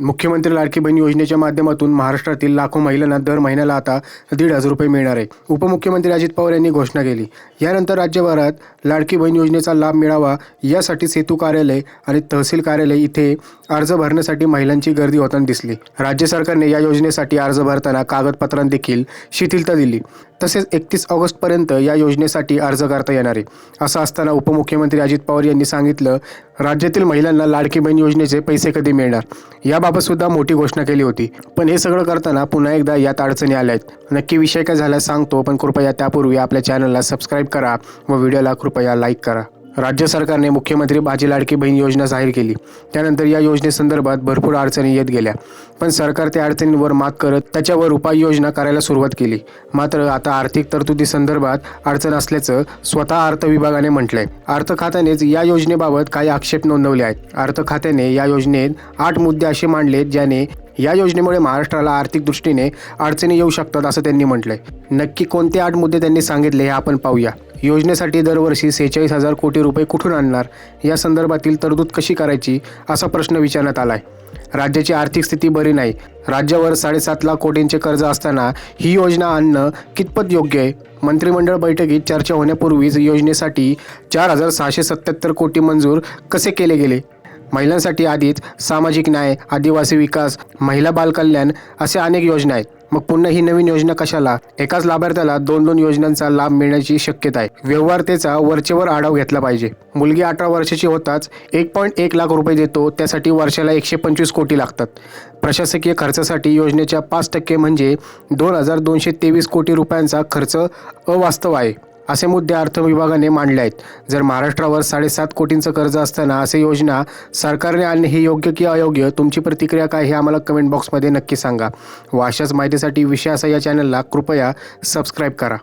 मुख्यमंत्री लाडकी बहीण योजनेच्या माध्यमातून महाराष्ट्रातील लाखो महिलांना दर महिन्याला आता दीड हजार रुपये मिळणार आहे. उपमुख्यमंत्री अजित पवार यांनी घोषणा केली. यानंतर राज्यभरात लाडकी बहीण योजनेचा लाभ मिळावा यासाठी सेतू कार्यालय आणि तहसील कार्यालय इथे अर्ज भरण्यासाठी महिलांची गर्दी होताना दिसली. राज्य सरकारने या योजनेसाठी अर्ज भरताना कागदपत्रांत देखील शिथिलता दिली. तसेच एकतीस ऑगस्टपर्यंत या योजनेसाठी अर्ज करता येणार. आहे असं असताना उपमुख्यमंत्री अजित पवार यांनी सांगितलं राज्यातील महिलांना लाडकी बहीण योजनेचे पैसे कधी मिळणार? याबाबत सुद्धा मोठी घोषणा केली होती. पण हे सगळं करताना पुन्हा एकदा यात अडचणी आल्या आहेत. नक्की विषय काय झाला सांगतो पण कृपया त्यापूर्वी आपल्या चॅनलला सबस्क्राईब करा व व्हिडिओला कृपया लाईक करा. राज्य सरकारने मुख्यमंत्री बाजी लाडकी बहीण योजना जाहीर केली. त्यानंतर या योजनेसंदर्भात भरपूर अडचणी येत गेल्या. पण सरकार त्या अडचणींवर मात करत त्याच्यावर उपाययोजना करायला सुरुवात केली. मात्र आता आर्थिक तरतुदी संदर्भात अडचण असल्याचं स्वतः अर्थ विभागाने म्हटलंय. अर्थ खात्यानेच या योजनेबाबत काही आक्षेप नोंदवले आहेत. अर्थ खात्याने या योजनेत आठ मुद्दे असे मांडलेत ज्याने या योजनेमुळे महाराष्ट्राला आर्थिक दृष्टीने अडचणी येऊ शकतात असं त्यांनी म्हटलंय. नक्की कोणते आठ मुद्दे त्यांनी सांगितले हे आपण पाहूया. योजनेसाठी दरवर्षी सेहेचाळीस हजार कोटी रुपये कुठून आणणार? या संदर्भातील तरतूद कशी करायची? असा प्रश्न विचारण्यात आलाय. राज्याची आर्थिक स्थिती बरी नाही. राज्यावर साडेसात लाख कोटींचे कर्ज असताना ही योजना आणणं कितपत योग्य आहे? मंत्रिमंडळ बैठकीत चर्चा होण्यापूर्वीच योजनेसाठी चार हजार सहाशे सत्याहत्तर कोटी मंजूर कसे केले गेले? महिलांसाठी आधीच सामाजिक न्याय आदिवासी विकास महिला बालकल्याण असे अनेक योजना आहेत. मग पुन्हा ही नवीन योजना कशाला? एकाच लाभार्थ्याला दोन दोन योजनांचा लाभ मिळण्याची शक्यता आहे. व्यवहारतेचा वरचेवर आढाव घेतला पाहिजे. मुलगी अठरा वर्षाची होताच एक पॉईंट एक लाख रुपये देतो त्यासाठी वर्षाला एकशे पंचवीस कोटी लागतात. प्रशासकीय खर्चासाठी योजनेच्या पाच टक्के म्हणजे दोन हजार दोनशे तेवीस कोटी रुपयांचा खर्च अवास्तव आहे. असे मुद्दे अर्थ विभागाने मांडले आहेत. जर महाराष्ट्रावर साडेसात कोटींचं कर्ज असताना असे योजना सरकारने आणणे हे योग्य की अयोग्य तुमची प्रतिक्रिया काय हे आम्हाला कमेंट बॉक्समध्ये नक्की सांगा. व अशाच माहितीसाठी विषयाचा या चॅनलला कृपया सबस्क्राईब करा.